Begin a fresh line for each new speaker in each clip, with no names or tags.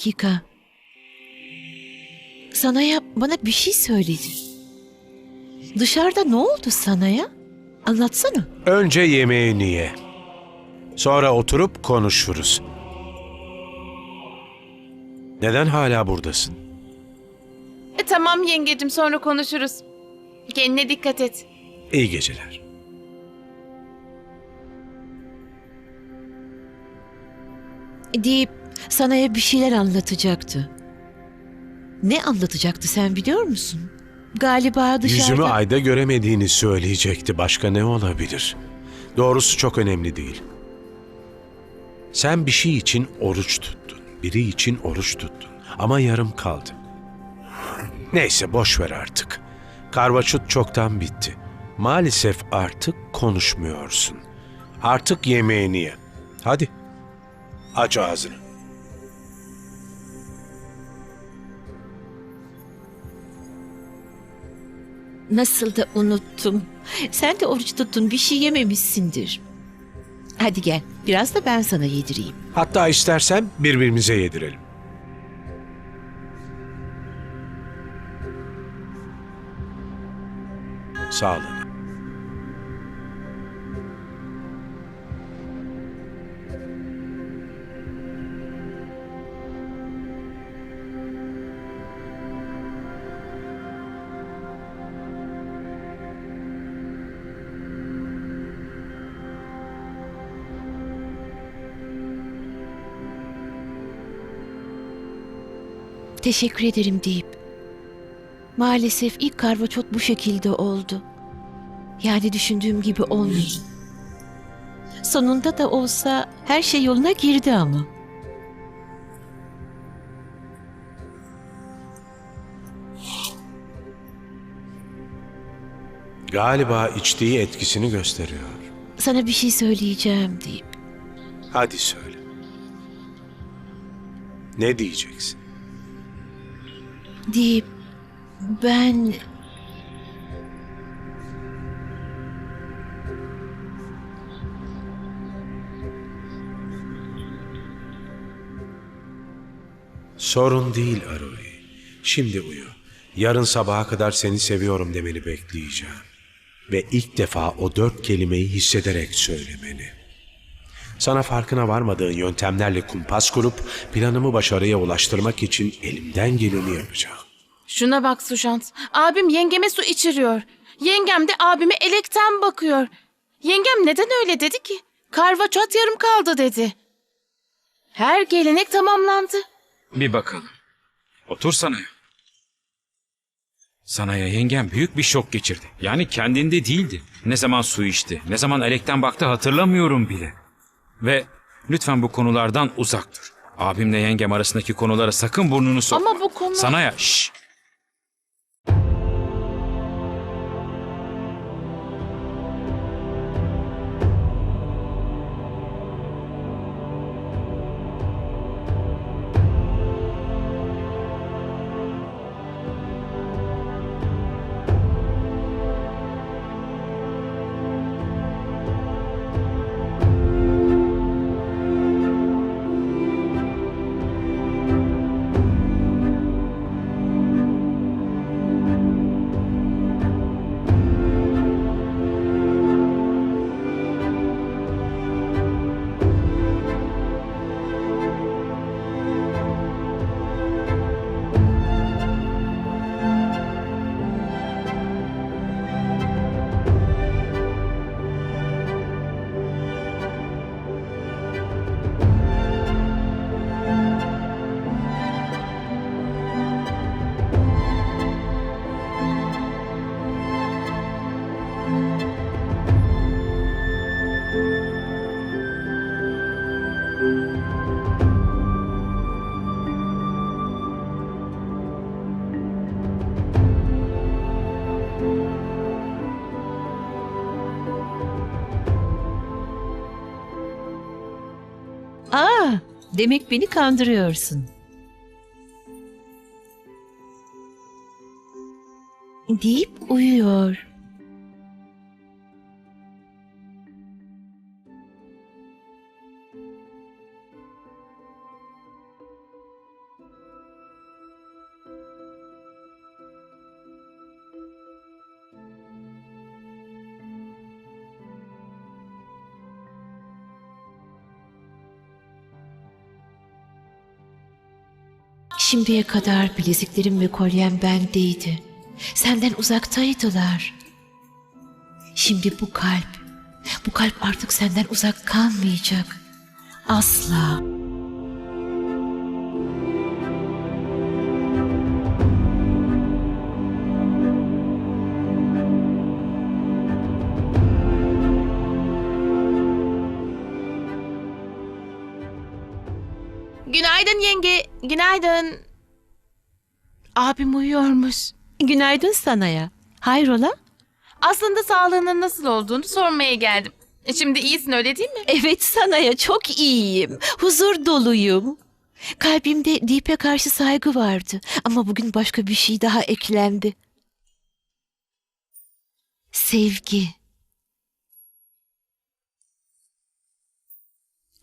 dakika. Sanaya bana bir şey söyledi. Dışarıda ne oldu Sanaya? Anlatsana.
Önce yemeğini ye. Sonra oturup konuşuruz. Neden hala buradasın?
E, tamam yengecim sonra konuşuruz. Kendine dikkat et.
İyi geceler.
deyip Sana'ya bir şeyler anlatacaktı. Ne anlatacaktı sen biliyor musun? Galiba dışarıda...
Yüzümü ayda göremediğini söyleyecekti. Başka ne olabilir? Doğrusu çok önemli değil. Sen bir şey için oruç tuttun. Biri için oruç tuttun. Ama yarım kaldı. Neyse boş ver artık. Karvaçut çoktan bitti. Maalesef artık konuşmuyorsun. Artık yemeğini ye. Hadi. Aç ağzını.
Nasıl da unuttum. Sen de oruç tuttun bir şey yememişsindir. Hadi gel biraz da ben sana yedireyim.
Hatta istersen birbirimize yedirelim.
Teşekkür ederim deyip. Maalesef ilk karvaçot bu şekilde oldu. Yani düşündüğüm gibi olmadı. Sonunda da olsa her şey yoluna girdi ama.
Galiba içtiği etkisini gösteriyor.
Sana bir şey söyleyeceğim deyip.
Hadi söyle. Ne diyeceksin?
Deyip ben
Sorun değil Arori. Şimdi uyu. Yarın sabaha kadar seni seviyorum demeni bekleyeceğim. Ve ilk defa o dört kelimeyi hissederek söylemeni. Sana farkına varmadığın yöntemlerle kumpas kurup planımı başarıya ulaştırmak için elimden geleni yapacağım.
Şuna bak Suşant. Abim yengeme su içiriyor. Yengem de abime elekten bakıyor. Yengem neden öyle dedi ki? Karvaçot yarım kaldı dedi. Her gelenek tamamlandı.
Bir bakalım. Otur Sanaya. Sanaya yengem büyük bir şok geçirdi. Yani kendinde değildi. Ne zaman su içti, ne zaman elekten baktı hatırlamıyorum bile. Ve lütfen bu konulardan uzak dur. Abimle yengem arasındaki konulara sakın burnunu sokma.
Ama bu konu...
Sanaya şşş.
Demek beni kandırıyorsun. Deyip uyuyor. Şimdiye kadar bileziklerim ve kolyem bendeydi. Senden uzaktaydılar. Şimdi bu kalp, bu kalp artık senden uzak kalmayacak. Asla.
Günaydın yenge. Günaydın. Abim uyuyormuş.
Günaydın sana ya. Hayrola?
Aslında sağlığının nasıl olduğunu sormaya geldim. E, Şimdi iyisin öyle değil mi?
Evet sana ya çok iyiyim. Huzur doluyum. Kalbimde Deep'e karşı saygı vardı. Ama bugün başka bir şey daha eklendi. Sevgi.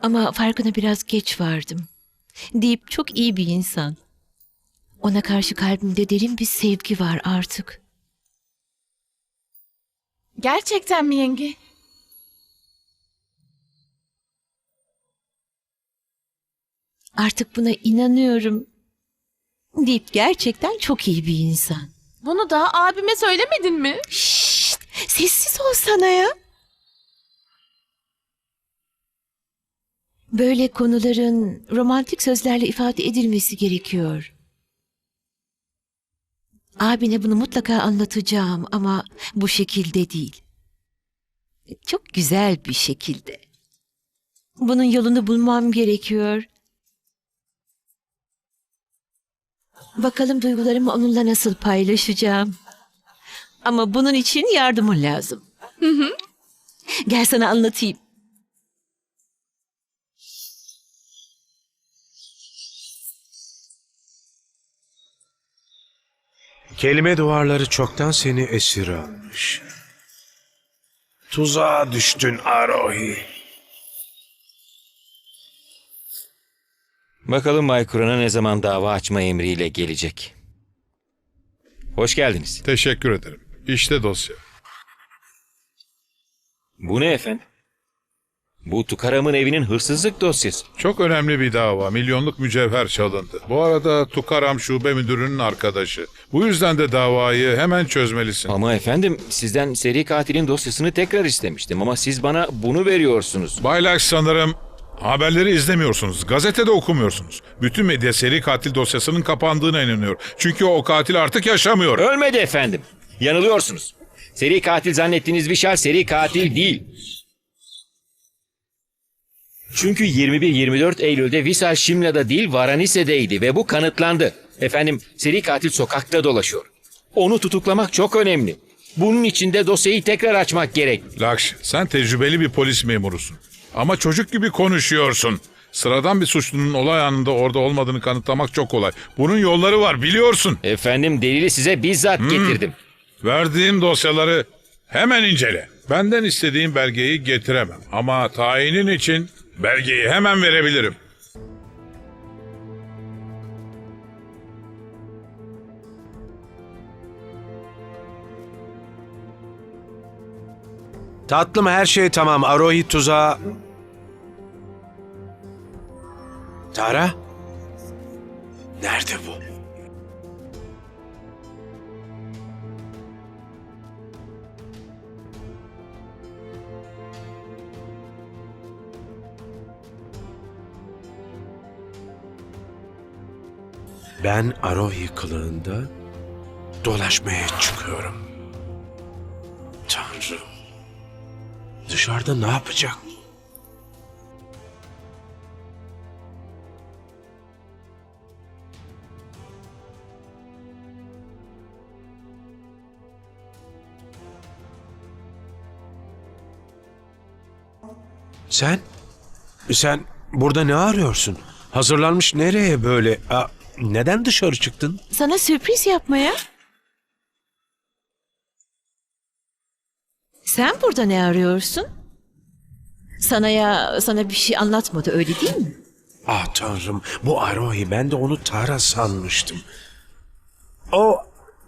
Ama farkına biraz geç vardım. Deep çok iyi bir insan. Ona karşı kalbimde derin bir sevgi var artık.
Gerçekten mi yenge?
Artık buna inanıyorum. Deep gerçekten çok iyi bir insan.
Bunu daha abime söylemedin mi?
Şşt, sessiz ol sana ya. Böyle konuların romantik sözlerle ifade edilmesi gerekiyor. Abine bunu mutlaka anlatacağım ama bu şekilde değil. Çok güzel bir şekilde. Bunun yolunu bulmam gerekiyor. Bakalım duygularımı onunla nasıl paylaşacağım. Ama bunun için yardımın lazım. Gel sana anlatayım.
Kelime duvarları çoktan seni esir almış. Tuzağa düştün Arohi.
Bakalım Bay Kur'an'a ne zaman dava açma emriyle gelecek. Hoş geldiniz.
Teşekkür ederim. İşte dosya.
Bu ne efendim? Bu Tukaram'ın evinin hırsızlık dosyası.
Çok önemli bir dava. Milyonluk mücevher çalındı. Bu arada Tukaram şube müdürünün arkadaşı. Bu yüzden de davayı hemen çözmelisin.
Ama efendim sizden seri katilin dosyasını tekrar istemiştim ama siz bana bunu veriyorsunuz.
Baylax sanırım haberleri izlemiyorsunuz. Gazetede okumuyorsunuz. Bütün medya seri katil dosyasının kapandığına inanıyor. Çünkü o katil artık yaşamıyor.
Ölmedi efendim. Yanılıyorsunuz. Seri katil zannettiğiniz bir şahıs seri katil değil. Çünkü 21-24 Eylül'de Visal Şimla'da değil Varanise'deydi ve bu kanıtlandı. Efendim seri katil sokakta dolaşıyor. Onu tutuklamak çok önemli. Bunun için de dosyayı tekrar açmak gerek.
Lakş, sen tecrübeli bir polis memurusun. Ama çocuk gibi konuşuyorsun. Sıradan bir suçlunun olay anında orada olmadığını kanıtlamak çok kolay. Bunun yolları var biliyorsun.
Efendim delili size bizzat getirdim.
Verdiğim dosyaları hemen incele. Benden istediğin belgeyi getiremem. Ama tayinin için belgeyi hemen verebilirim.
Tatlım her şey tamam. Arohi tuzağa... Tara? Nerede bu? Ben Arohi kılığında dolaşmaya çıkıyorum. Tanrım. Dışarıda ne yapacak? Sen? Sen burada ne arıyorsun? Hazırlanmış nereye böyle? Aa, neden dışarı çıktın?
Sana sürpriz yapmaya. Sen burada ne arıyorsun? Sana ya sana bir şey anlatmadı öyle değil mi?
Ah tanrım bu Arohi ben de onu Tara sanmıştım. O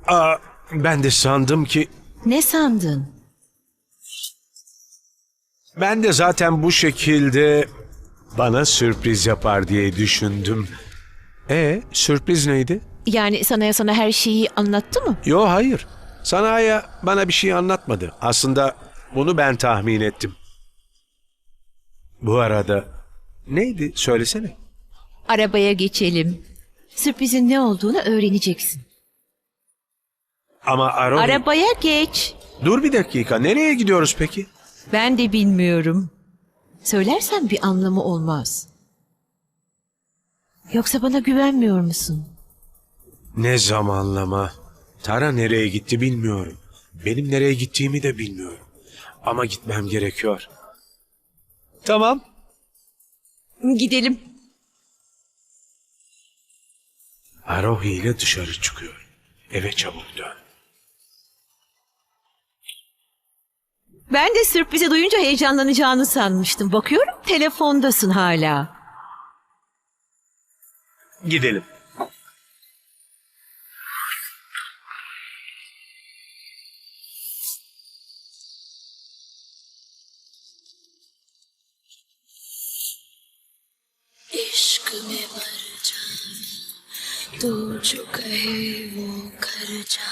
aa, ben de sandım ki
Ne sandın?
ben de zaten bu şekilde bana sürpriz yapar diye düşündüm. E sürpriz neydi?
Yani sana sana her şeyi anlattı mı?
Yo hayır. Sanaya bana bir şey anlatmadı. Aslında bunu ben tahmin ettim. Bu arada neydi söylesene.
Arabaya geçelim. Sürprizin ne olduğunu öğreneceksin.
Ama Arohi...
Arabaya geç.
Dur bir dakika nereye gidiyoruz peki?
Ben de bilmiyorum. Söylersen bir anlamı olmaz. Yoksa bana güvenmiyor musun?
Ne zamanlama. Tara nereye gitti bilmiyorum. Benim nereye gittiğimi de bilmiyorum. Ama gitmem gerekiyor. Tamam.
Gidelim.
Arohi ile dışarı çıkıyor. Eve çabuk dön.
Ben de sürprizi duyunca heyecanlanacağını sanmıştım. Bakıyorum telefondasın hala
Gidelim.
इश्क में मर जा तू जो कहे वो कर जा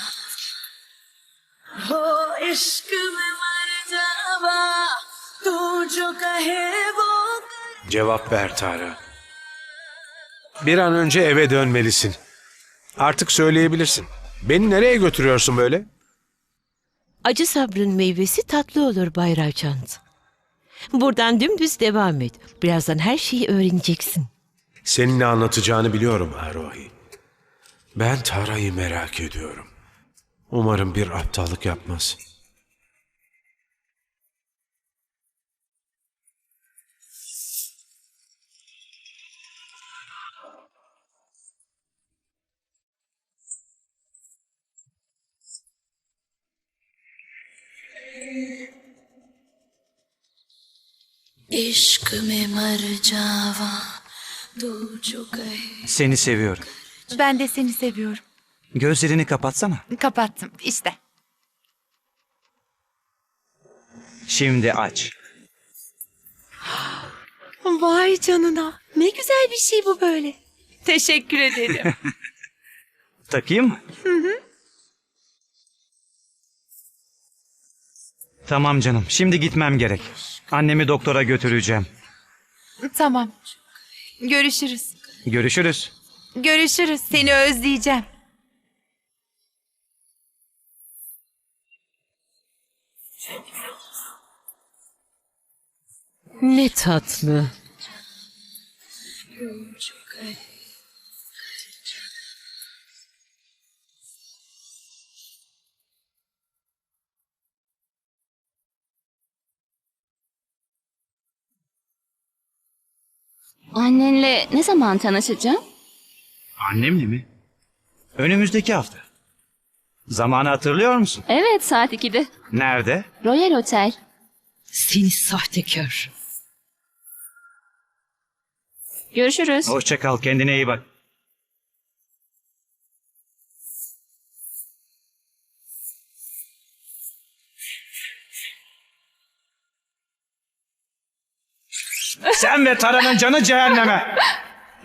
हो इश्क में मर जावा तू जो कहे वो कर
Cevap ver Tara. Bir an önce eve dönmelisin. Artık söyleyebilirsin. Beni nereye götürüyorsun böyle?
Acı sabrın meyvesi tatlı olur Bay Rajant. Buradan dümdüz devam et. Birazdan her şeyi öğreneceksin.
Senin ne anlatacağını biliyorum Arohi. Ben Tara'yı merak ediyorum. Umarım bir aptallık yapmaz.
Seni seviyorum.
Ben de seni seviyorum.
Gözlerini kapatsana.
Kapattım işte.
Şimdi aç.
Vay canına. Ne güzel bir şey bu böyle. Teşekkür ederim.
Takayım mı? Tamam canım. Şimdi gitmem gerek. Annemi doktora götüreceğim.
tamam. Görüşürüz.
Görüşürüz.
Görüşürüz. Seni özleyeceğim.
Ne tatlı.
Annenle ne zaman tanışacağım?
Annemle mi? Önümüzdeki hafta. Zamanı hatırlıyor musun?
Evet saat 2'de.
Nerede?
Royal Hotel.
Seni sahtekar.
Görüşürüz.
Hoşça kal. Kendine iyi bak. Sen ve Tara'nın canı cehenneme.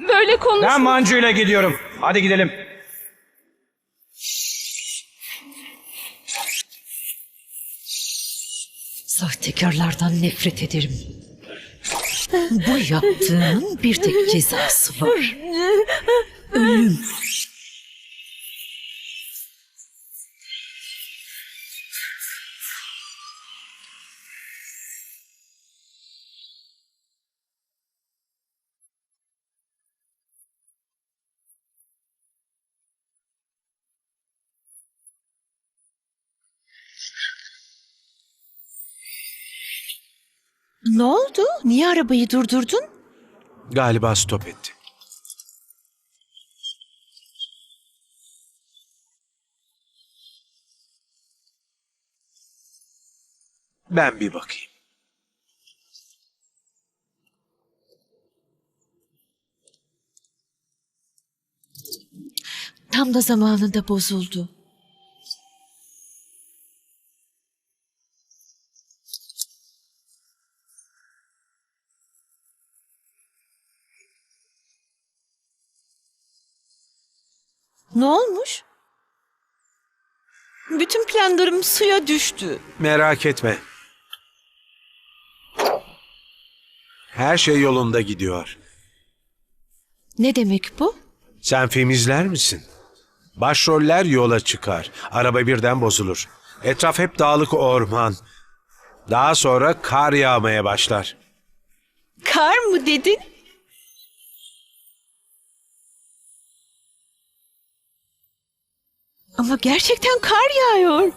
Böyle konuş.
Ben Mancu ile gidiyorum. Hadi gidelim.
Sahtekarlardan nefret ederim. Bu yaptığının bir tek cezası var. Ölüm. Ne oldu? Niye arabayı durdurdun?
Galiba stop etti. Ben bir bakayım.
Tam da zamanında bozuldu. Ne olmuş? Bütün planlarım suya düştü.
Merak etme. Her şey yolunda gidiyor.
Ne demek bu?
Sen film izler misin? Başroller yola çıkar. Araba birden bozulur. Etraf hep dağlık orman. Daha sonra kar yağmaya başlar.
Kar mı dedin? Ama gerçekten kar yağıyor.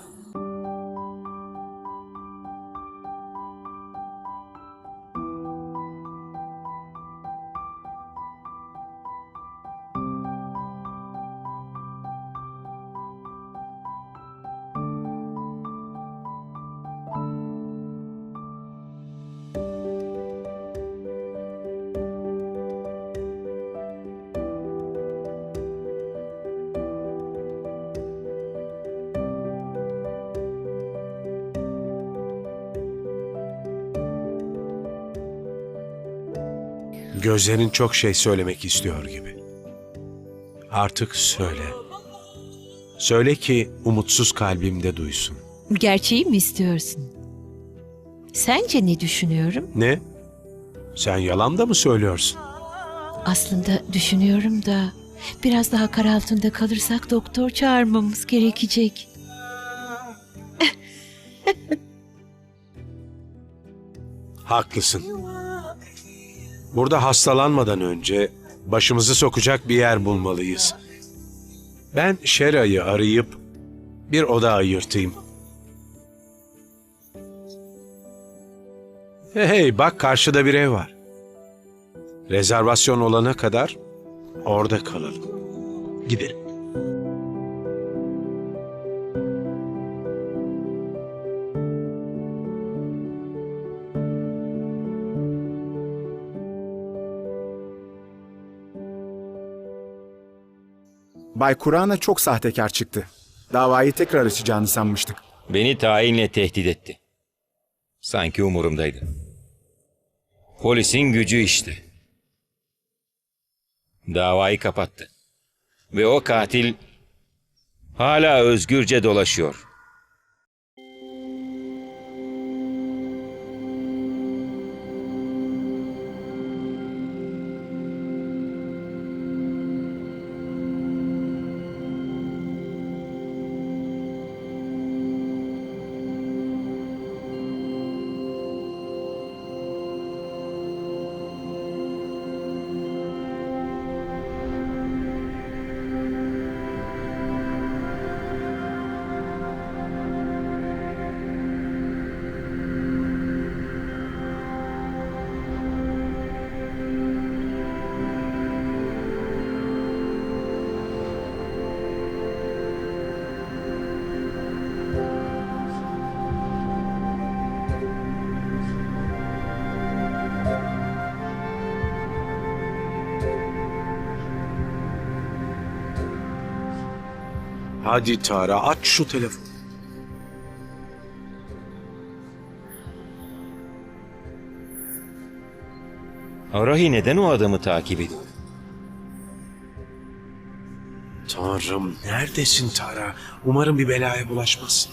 Gözlerin çok şey söylemek istiyor gibi. Artık söyle. Söyle ki umutsuz kalbimde duysun.
Gerçeği mi istiyorsun? Sence ne düşünüyorum?
Ne? Sen yalan da mı söylüyorsun?
Aslında düşünüyorum da biraz daha kar altında kalırsak doktor çağırmamız gerekecek.
Haklısın. Burada hastalanmadan önce başımızı sokacak bir yer bulmalıyız. Ben Şera'yı arayıp bir oda ayırtayım. Hey, hey bak karşıda bir ev var. Rezervasyon olana kadar orada kalalım. Gidelim.
Bay Kur'an'a çok sahtekar çıktı. Davayı tekrar açacağını sanmıştık.
Beni tayinle tehdit etti. Sanki umurumdaydı. Polisin gücü işte. Davayı kapattı. Ve o katil hala özgürce dolaşıyor.
Hadi Tara aç şu telefonu.
Arahi neden o adamı takip ediyor?
Tanrım neredesin Tara? Umarım bir belaya bulaşmazsın.